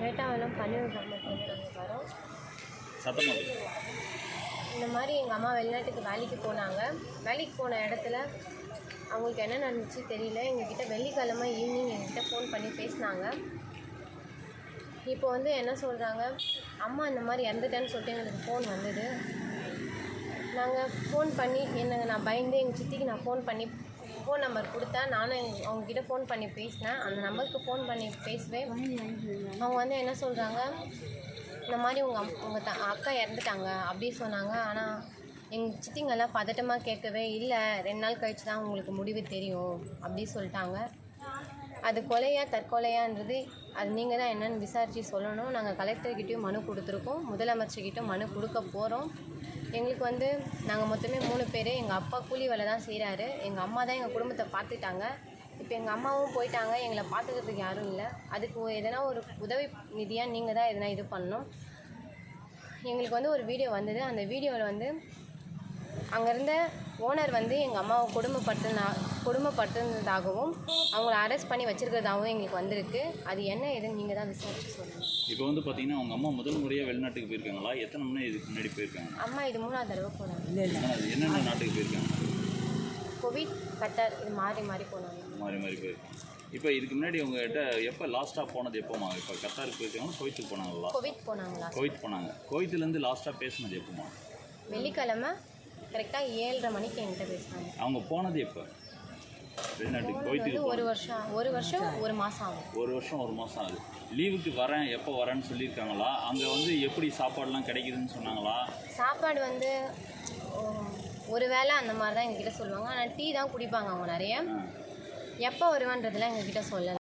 டேட்டாவெல்லாம் பன்னீர் கிராமத்துலேருந்து நாங்கள் வரோம். சத்தமாக இந்த மாதிரி எங்கள் அம்மா வெளிநாட்டுக்கு வேலைக்கு போனாங்க. வேலைக்கு போன இடத்துல அவங்களுக்கு என்ன நடந்துச்சு தெரியல. எங்ககிட்ட வெள்ளிக்கிழமை ஈவினிங் எங்ககிட்ட ஃபோன் பண்ணி பேசினாங்க. இப்போ வந்து என்ன சொல்கிறாங்க அம்மா இந்த மாதிரி இறந்துட்டேன்னு சொல்லிட்டு எங்களுக்கு ஃபோன் வந்தது. நாங்கள் ஃபோன் பண்ணி என்னங்க நான் பயந்து எங்கள் சித்திக்கு நான் ஃபோன் பண்ணி ஃபோன் நம்பர் கொடுத்தேன் நானும் எங் அவங்கக்கிட்ட ஃபோன் பண்ணி பேசினேன். அந்த நம்பருக்கு ஃபோன் பண்ணி பேசுவேன். அவங்க வந்து என்ன சொல்கிறாங்க இந்த மாதிரி உங்கள் அம் உங்கள் த அக்கா இறந்துட்டாங்க அப்படி சொன்னாங்க. ஆனால் எங்கள் சித்திங்கெல்லாம் பதட்டமாக கேட்கவே இல்லை. ரெண்டு நாள் கழிச்சு தான் உங்களுக்கு முடிவு தெரியும் அப்படி சொல்லிட்டாங்க. அது கொலையா தற்கொலையான்றது அது நீங்கள் தான் என்னென்னு விசாரித்து சொல்லணும். நாங்கள் கலெக்டர்கிட்டையும் மனு கொடுத்துருக்கோம். முதலமைச்சர்கிட்ட மனு கொடுக்க போகிறோம் எங்களுக்கு வந்து நாங்கள் மொத்தமே மூணு பேர். எங்கள் அப்பா கூலி வேலை தான் செய்கிறாரு எங்கள் அம்மா தான் எங்கள் குடும்பத்தை பார்த்துட்டாங்க இப்போ எங்கள் அம்மாவும் போயிட்டாங்க. எங்களை பார்த்துக்கிறதுக்கு யாரும் இல்லை. அதுக்கு எதனா ஒரு உதவி நிதியாக நீங்கள் தான் எதனா இது பண்ணணும். எங்களுக்கு வந்து ஒரு வீடியோ வந்தது. அந்த வீடியோவில் வந்து அங்கே இருந்த ஓனர் வந்து எங்கள் அம்மாவை கொடுமைப்படுத்தினா கொடுமைப்படுத்துனதாகவும் அவங்கள அரெஸ்ட் பண்ணி வச்சிருக்கிறதாகவும் எங்களுக்கு வந்திருக்கு. அது என்ன ஏதுன்னு நீங்கள் தான் விசாரிச்சு சொல்லணும் இப்போ வந்து பார்த்தீங்கன்னா அவங்க அம்மா முதல் முறையாக வெளிநாட்டுக்கு போயிருக்காங்களா? எத்தனை முறை இதுக்கு முன்னாடி போயிருக்காங்க? அம்மா இது மூணாவது தடவை போனாங்க அது என்னென்ன நாட்டுக்கு போயிருக்காங்க? கோவிட் கட்டார் இது மாறி மாறி போனாங்க. மாறி மாறி போயிருக்காங்க. இப்போ இதுக்கு முன்னாடி உங்ககிட்ட எப்போ லாஸ்ட்டாக போனது எப்போமா இப்போ கத்தாருக்கு போயிருக்காங்க கோயத்துக்கு போனாங்களா? கோவிட் போனாங்களா? கோயத் போனாங்க. கோயத்துலேருந்து லாஸ்ட்டாக பேசுனது எப்போமா வெள்ளிக்கிழமை கரெக்டாக ஏழரை மணிக்கு என்கிட்ட பேசினாங்க. அவங்க போனது எப்போ? வெளிநாட்டுக்கு வந்து ஒரு வருஷம் ஒரு வருஷம் ஒரு மாதம் ஆகும். ஒரு வருஷம் ஒரு மாதம் ஆகுது. லீவுக்கு வரேன் எப்போ வரேன்னு சொல்லியிருக்காங்களா? அங்கே வந்து எப்படி சாப்பாடுலாம் கிடைக்குதுன்னு சொன்னாங்களா? சாப்பாடு வந்து ஒரு வேளை அந்த மாதிரி தான் எங்ககிட்ட சொல்லுவாங்க. ஆனால் டீ தான் குடிப்பாங்க அவங்க நிறைய. எப்போ வருவான்றதுலாம் எங்ககிட்ட சொல்லலை.